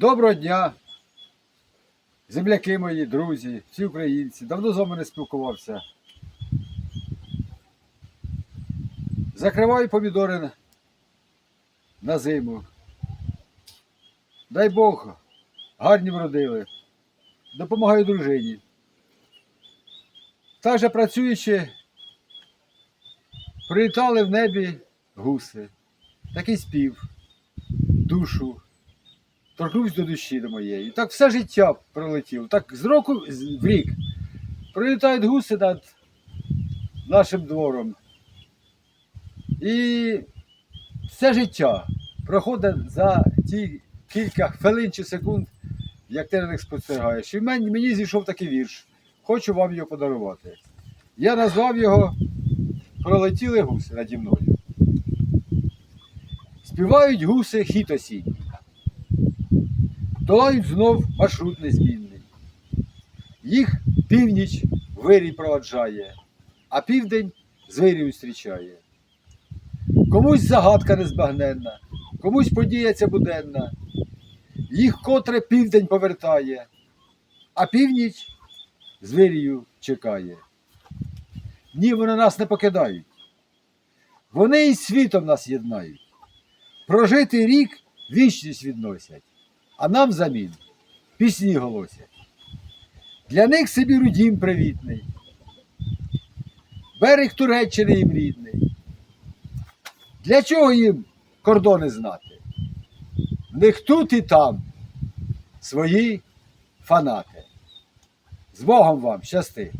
Доброго дня, земляки мої, друзі, всі українці. Давно з вами не спілкувався. Закриваю помідори на- зиму. Дай Бог, гарні вродили. Допомагаю дружині. Також працюючи, прилітали в небі гуси. Такий спів, душу торкнувся до душі до моєї. Так все життя пролетіло. Так з року в рік прилітають гуси над нашим двором. І все життя проходить за ті кілька хвилин чи секунд, як ти на них спостерігаєш. І мені, мені зійшов такий вірш. Хочу вам його подарувати. Я назвав його Пролетіли гуси наді мною. Співають гуси хіт осінній. Долають знов маршрут незмінний. Їх північ вирій проваджає, а південь з вирію зустрічає. Комусь загадка незбагненна, комусь подія ця буденна. Їх котре південь повертає, а північ з вирію чекає. Ні, вони нас не покидають. Вони і світом нас єднають. Прожитий рік вічність відносять а нам взамін пісні голосять. Для них Сибіру дім привітний, берег Туреччини їм рідний. Для чого їм кордони знати? В них тут і там свої фанати. З Богом вам щасти!